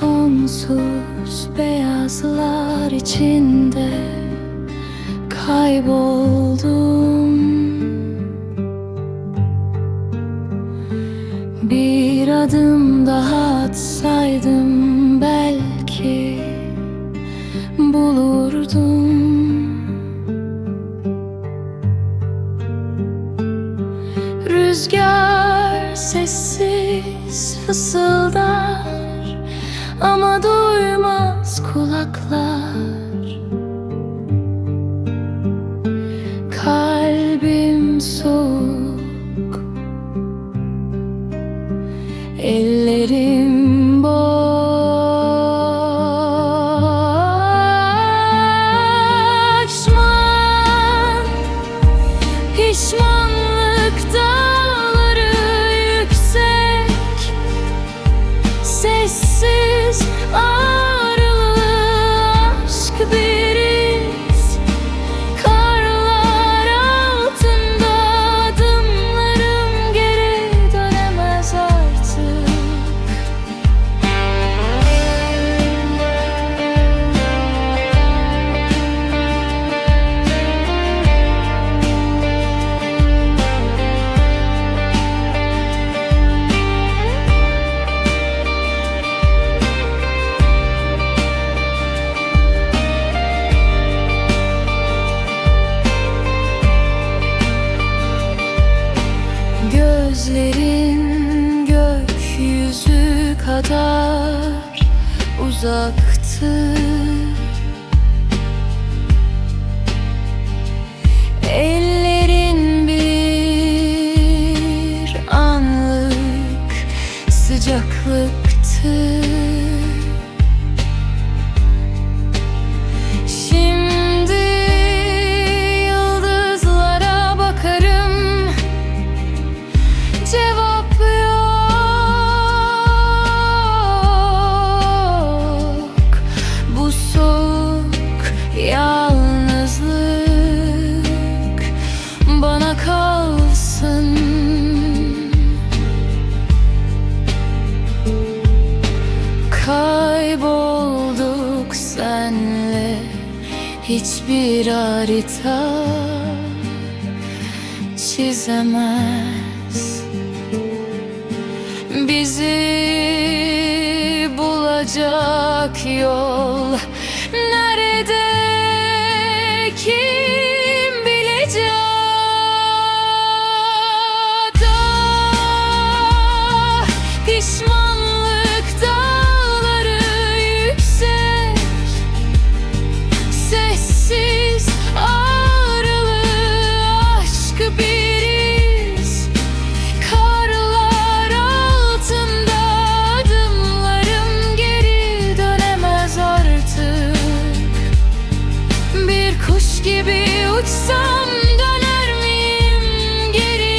sonsuz beyazlar içinde kayboldum. Bir adım daha atsaydım belki bulurdum. Rüzgar sessiz fısıldar ama duymaz kulaklar. Kalbim soğuk Sessiz ağrılı kadar uzaktı. Ellerin bir anlık sıcaklıktı. Şimdi Kaybolduk senle. Hiçbir harita çizemez. Bizi bulacak yol nerede? Kim bilecek? Ah, gibi uçsam döner miyim geri